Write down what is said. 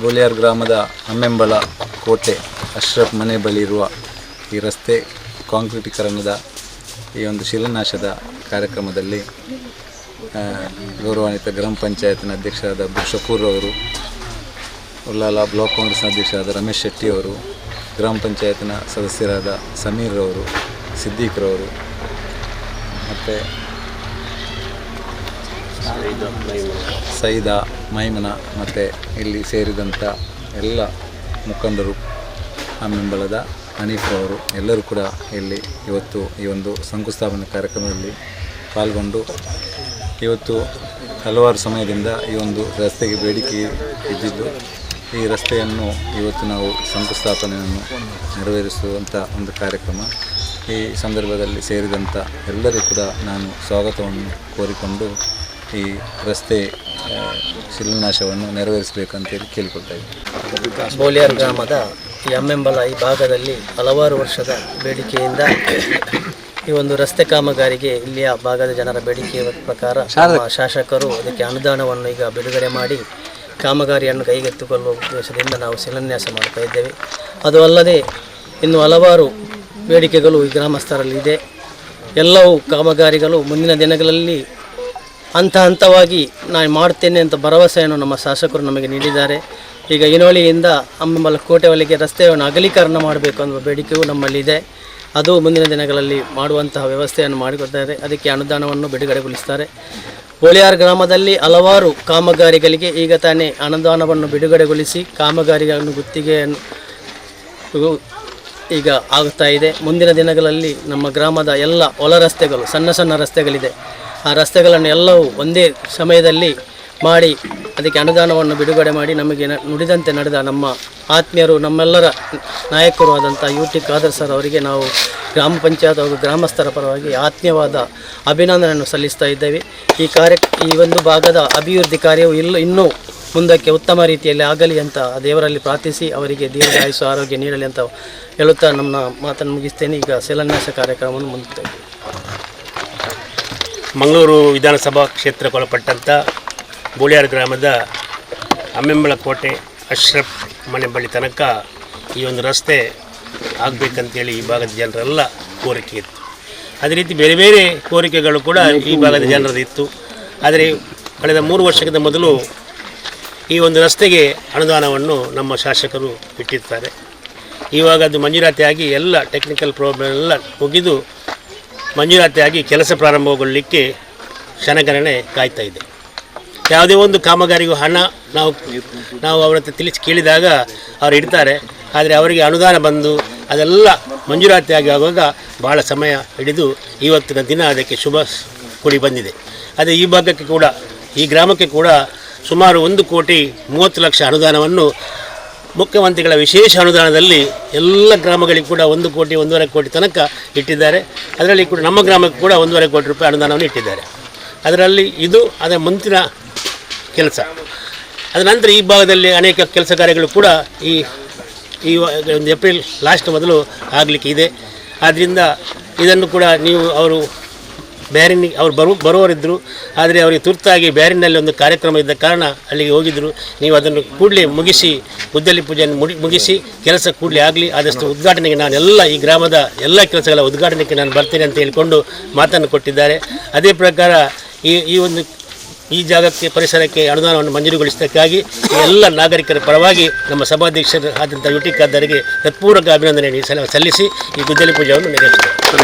ಬೋಲಿಯಾರ್ ಗ್ರಾಮದ ಅಮ್ಮೆಂಬಳ ಕೋಟೆ ಅಶ್ರಫ್ ಮನೆ ಬಳಿ ಇರುವ ಈ ರಸ್ತೆ ಕಾಂಕ್ರೀಟೀಕರಣದ ಈ ಒಂದು ಶಿಲಾನ್ಯಾಸದ ಕಾರ್ಯಕ್ರಮದಲ್ಲಿ ಗೌರವಾನ್ವಿತ ಗ್ರಾಮ ಪಂಚಾಯತ್ನ ಅಧ್ಯಕ್ಷರಾದ ಶಕೂರ್ ಅವರು ಉಲ್ಲಾಲ ಬ್ಲಾಕ್ ಕಾಂಗ್ರೆಸ್ನ ಅಧ್ಯಕ್ಷರಾದ ರಮೇಶ್ ಶೆಟ್ಟಿ ಅವರು, ಗ್ರಾಮ ಪಂಚಾಯತ್ನ ಸದಸ್ಯರಾದ ಸಮೀರ್ ಅವರು ಸಿದ್ದೀಕ್ರವರು ಮತ್ತು ಸೈದಾ, ಮೈಮನ ಮತ್ತು ಇಲ್ಲಿ ಸೇರಿದಂಥ ಎಲ್ಲ ಮುಖಂಡರು, ಹಮ್ಮೆಂಬಲದ ಹನೀಫ್ ಅವರು ಎಲ್ಲರೂ ಕೂಡ ಇಲ್ಲಿ ಇವತ್ತು ಈ ಒಂದು ಶಂಕುಸ್ಥಾಪನೆ ಕಾರ್ಯಕ್ರಮದಲ್ಲಿ ಪಾಲ್ಗೊಂಡು ಇವತ್ತು ಹಲವಾರು ಸಮಯದಿಂದ ಈ ಒಂದು ರಸ್ತೆಗೆ ಬೇಡಿಕೆ ಇದ್ದಿದ್ದು, ಈ ರಸ್ತೆಯನ್ನು ಇವತ್ತು ನಾವು ಶಂಕುಸ್ಥಾಪನೆಯನ್ನು ನೆರವೇರಿಸುವಂಥ ಒಂದು ಕಾರ್ಯಕ್ರಮ. ಈ ಸಂದರ್ಭದಲ್ಲಿ ಸೇರಿದಂಥ ಎಲ್ಲರೂ ಕೂಡ ನಾನು ಸ್ವಾಗತವನ್ನು ಕೋರಿಕೊಂಡು ಈ ರಸ್ತೆ ಶಿಲಾನ್ಯಾಸವನ್ನು ನೆರವೇರಿಸಬೇಕಂತೇಳಿ ಕೇಳಿಕೊಳ್ತಾ ಇದ್ದೀನಿ ಬೋಲಿಯಾರ್ ಗ್ರಾಮದ ಈ ಅಮ್ಮೆಂಬಲ ಈ ಭಾಗದಲ್ಲಿ ಹಲವಾರು ವರ್ಷದ ಬೇಡಿಕೆಯಿಂದ ಈ ಒಂದು ರಸ್ತೆ ಕಾಮಗಾರಿಗೆ ಇಲ್ಲಿಯ ಭಾಗದ ಜನರ ಬೇಡಿಕೆಯ ಪ್ರಕಾರ ನಮ್ಮ ಶಾಸಕರು ಅದಕ್ಕೆ ಅನುದಾನವನ್ನು ಈಗ ಬಿಡುಗಡೆ ಮಾಡಿ ಕಾಮಗಾರಿಯನ್ನು ಕೈಗೆತ್ತಿಕೊಳ್ಳುವ ಉದ್ದೇಶದಿಂದ ನಾವು ಶಿಲಾನ್ಯಾಸ ಮಾಡ್ತಾ ಇದ್ದೇವೆ. ಅದು ಅಲ್ಲದೆ ಇನ್ನು ಹಲವಾರು ಬೇಡಿಕೆಗಳು ಈ ಗ್ರಾಮಸ್ಥರಲ್ಲಿ ಇದೆ ಎಲ್ಲವೂ ಕಾಮಗಾರಿಗಳು ಮುಂದಿನ ದಿನಗಳಲ್ಲಿ ಹಂತ ಹಂತವಾಗಿ ನಾನು ಮಾಡ್ತೇನೆ ಅಂತ ಭರವಸೆಯನ್ನು ನಮ್ಮ ಶಾಸಕರು ನಮಗೆ ನೀಡಿದ್ದಾರೆ. ಈಗ ಇನೋಳಿಯಿಂದ ಅಂಬಲ ಕೋಟೆವರೆಗೆ ರಸ್ತೆಯನ್ನು ಅಗಲೀಕರಣ ಮಾಡಬೇಕು ಅನ್ನುವ ಬೇಡಿಕೆಯೂ ನಮ್ಮಲ್ಲಿದೆ ಅದು ಮುಂದಿನ ದಿನಗಳಲ್ಲಿ ಮಾಡುವಂತಹ ವ್ಯವಸ್ಥೆಯನ್ನು ಮಾಡಿಕೊಡ್ತಾರೆ. ಅದಕ್ಕೆ ಅನುದಾನವನ್ನು ಬಿಡುಗಡೆಗೊಳಿಸ್ತಾರೆ. ಹೋಳಿಯಾರ್ ಗ್ರಾಮದಲ್ಲಿ ಹಲವಾರು ಕಾಮಗಾರಿಗಳಿಗೆ ಈಗ ತಾನೇ ಅನುದಾನವನ್ನು ಬಿಡುಗಡೆಗೊಳಿಸಿ ಕಾಮಗಾರಿಗಳನ್ನು ಗುತ್ತಿಗೆಯನ್ನು ಈಗ ಆಗುತ್ತಾ ಇದೆ. ಮುಂದಿನ ದಿನಗಳಲ್ಲಿ ನಮ್ಮ ಗ್ರಾಮದ ಎಲ್ಲ ಒಳ ರಸ್ತೆಗಳು, ಸಣ್ಣ ಸಣ್ಣ ರಸ್ತೆಗಳಿದೆ. ಆ ರಸ್ತೆಗಳನ್ನು ಎಲ್ಲವೂ ಒಂದೇ ಸಮಯದಲ್ಲಿ ಮಾಡಿ ಅದಕ್ಕೆ ಅನುದಾನವನ್ನು ಬಿಡುಗಡೆ ಮಾಡಿ ನಮಗೆ ನುಡಿದಂತೆ ನಡೆದ ನಮ್ಮ ಆತ್ಮೀಯರು, ನಮ್ಮೆಲ್ಲರ ನಾಯಕರು ಆದಂಥ ಯು ಟಿ ಖಾದರ್ ಸರ್ ಅವರಿಗೆ ನಾವು ಗ್ರಾಮ ಪಂಚಾಯತ್ ಹಾಗೂ ಗ್ರಾಮಸ್ಥರ ಪರವಾಗಿ ಆತ್ಮೀಯವಾದ ಅಭಿನಂದನೆಯನ್ನು ಸಲ್ಲಿಸ್ತಾ ಇದ್ದೇವೆ. ಈ ಕಾರ್ಯ, ಈ ಒಂದು ಭಾಗದ ಅಭಿವೃದ್ಧಿ ಕಾರ್ಯವು ಇಲ್ಲ ಇನ್ನೂ ಮುಂದಕ್ಕೆ ಉತ್ತಮ ರೀತಿಯಲ್ಲಿ ಆಗಲಿ ಅಂತ ದೇವರಲ್ಲಿ ಪ್ರಾರ್ಥಿಸಿ ಅವರಿಗೆ ದೀರ್ಘಾಯುಷು ಆರೋಗ್ಯ ನೀಡಲಿ ಅಂತ ಹೇಳುತ್ತಾ ನಮ್ಮ ಮಾತನ್ನು ಮುಗಿಸ್ತೇನೆ. ಈಗ ಶಿಲಾನ್ಯಾಸ ಕಾರ್ಯಕ್ರಮವನ್ನು ಮುಂದುವರಿಸ್ತೇವೆ ಮಂಗಳೂರು ವಿಧಾನಸಭಾ ಕ್ಷೇತ್ರಕ್ಕೊಳಪಟ್ಟಂಥ ಬೋಳಿಯಾರ್ ಗ್ರಾಮದ ಅಮ್ಮೆಂಬಳ ಕೋಟೆ ಅಶ್ರಫ್ ಮನೆ ಬಳಿ ತನಕ ಈ ಒಂದು ರಸ್ತೆ ಆಗಬೇಕಂತೇಳಿ ಈ ಭಾಗದ ಜನರೆಲ್ಲ ಕೋರಿಕೆ ಇತ್ತು. ಅದೇ ರೀತಿ ಬೇರೆ ಬೇರೆ ಕೋರಿಕೆಗಳು ಕೂಡ ಈ ಭಾಗದ ಜನರದ್ದು ಇತ್ತು. ಆದರೆ ಕಳೆದ ಮೂರು ವರ್ಷಕ್ಕಿಂತ ಮೊದಲು ಈ ಒಂದು ರಸ್ತೆಗೆ ಅನುದಾನವನ್ನು ನಮ್ಮ ಶಾಸಕರು ಇಟ್ಟಿರ್ತಾರೆ. ಇವಾಗ ಅದು ಮಂಜೂರಾತಿಯಾಗಿ ಎಲ್ಲ ಟೆಕ್ನಿಕಲ್ ಪ್ರಾಬ್ಲಮ್ ಎಲ್ಲ ಮುಗಿದು ಮಂಜೂರಾತಿಯಾಗಿ ಕೆಲಸ ಪ್ರಾರಂಭಗೊಳ್ಳಲಿಕ್ಕೆ ಕ್ಷಣಗಣನೆ ಕಾಯ್ತಾ ಇದೆ. ಯಾವುದೇ ಒಂದು ಕಾಮಗಾರಿಗೂ ಹಣ ನಾವು ನಾವು ಅವರ ಹತ್ರ ತಿಳಿಸಿ ಕೇಳಿದಾಗ ಅವರು ಇಡ್ತಾರೆ. ಆದರೆ ಅವರಿಗೆ ಅನುದಾನ ಬಂದು ಅದೆಲ್ಲ ಮಂಜೂರಾತಿಯಾಗಿ ಆಗುವಾಗ ಭಾಳ ಸಮಯ ಹಿಡಿದು ಇವತ್ತಿನ ದಿನ ಅದಕ್ಕೆ ಶುಭ ಕೂಡಿ ಬಂದಿದೆ. ಅದೇ ಈ ಭಾಗಕ್ಕೆ ಕೂಡ, ಈ ಗ್ರಾಮಕ್ಕೆ ಕೂಡ ಸುಮಾರು ಒಂದು ಕೋಟಿ ಮೂವತ್ತು ಲಕ್ಷ ಅನುದಾನವನ್ನು ಮುಖ್ಯಮಂತ್ರಿಗಳ ವಿಶೇಷ ಅನುದಾನದಲ್ಲಿ ಎಲ್ಲ ಗ್ರಾಮಗಳಿಗೆ ಕೂಡ ಒಂದು ಕೋಟಿ, ಒಂದೂವರೆ ಕೋಟಿ ತನಕ ಇಟ್ಟಿದ್ದಾರೆ. ಅದರಲ್ಲಿ ಕೂಡ ನಮ್ಮ ಗ್ರಾಮಕ್ಕೆ ಕೂಡ ಒಂದೂವರೆ ಕೋಟಿ ರೂಪಾಯಿ ಅನುದಾನವನ್ನು ಇಟ್ಟಿದ್ದಾರೆ. ಅದರಲ್ಲಿ ಇದು ಅದರ ಮುಂದಿನ ಕೆಲಸ. ಅದರ ನಂತರ ಈ ಭಾಗದಲ್ಲಿ ಅನೇಕ ಕೆಲಸ ಕಾರ್ಯಗಳು ಕೂಡ ಈ ಈ ಒಂದು ಏಪ್ರಿಲ್ ಲಾಸ್ಟ್ ಮೊದಲು ಆಗಲಿಕ್ಕೆ ಇದೆ. ಆದ್ದರಿಂದ ಇದನ್ನು ಕೂಡ ನೀವು ಅವರು ಬ್ಯಾರಿನಿ ಅವ್ರು ಬರು ಬರುವವರಿದ್ದರು ಆದರೆ ಅವರಿಗೆ ತುರ್ತಾಗಿ ಬ್ಯಾರಿನಲ್ಲಿ ಒಂದು ಕಾರ್ಯಕ್ರಮ ಇದ್ದ ಕಾರಣ ಅಲ್ಲಿಗೆ ಹೋಗಿದ್ದರು ನೀವು ಅದನ್ನು ಕೂಡಲೇ ಮುಗಿಸಿ ಗುದ್ದಲಿ ಪೂಜೆಯನ್ನು ಮುಗಿಸಿ, ಕೆಲಸ ಕೂಡಲೇ ಆಗಲಿ. ಆದಷ್ಟು ಉದ್ಘಾಟನೆಗೆ ನಾನು ಎಲ್ಲ ಈ ಗ್ರಾಮದ ಎಲ್ಲ ಕೆಲಸಗಳ ಉದ್ಘಾಟನೆಗೆ ನಾನು ಬರ್ತೇನೆ ಅಂತ ಹೇಳಿಕೊಂಡು ಮಾತನ್ನು ಕೊಟ್ಟಿದ್ದಾರೆ. ಅದೇ ಪ್ರಕಾರ ಈ ಈ ಒಂದು, ಈ ಜಾಗಕ್ಕೆ, ಪರಿಸರಕ್ಕೆ ಅನುದಾನವನ್ನು ಮಂಜೂರುಗೊಳಿಸೋದಕ್ಕಾಗಿ ಎಲ್ಲ ನಾಗರಿಕರ ಪರವಾಗಿ ನಮ್ಮ ಸಭಾಧ್ಯಕ್ಷರು ಆದಂಥ ಯುಟಿ ಖಾದರ್ಗೆ ಹೃತ್ಪೂರ್ವಕ ಅಭಿನಂದನೆ ಸಲ್ಲಿಸಿ ಈ ಗುದ್ದಲಿ ಪೂಜೆಯನ್ನು ನೆರವೇರಿಸಿದ್ದಾರೆ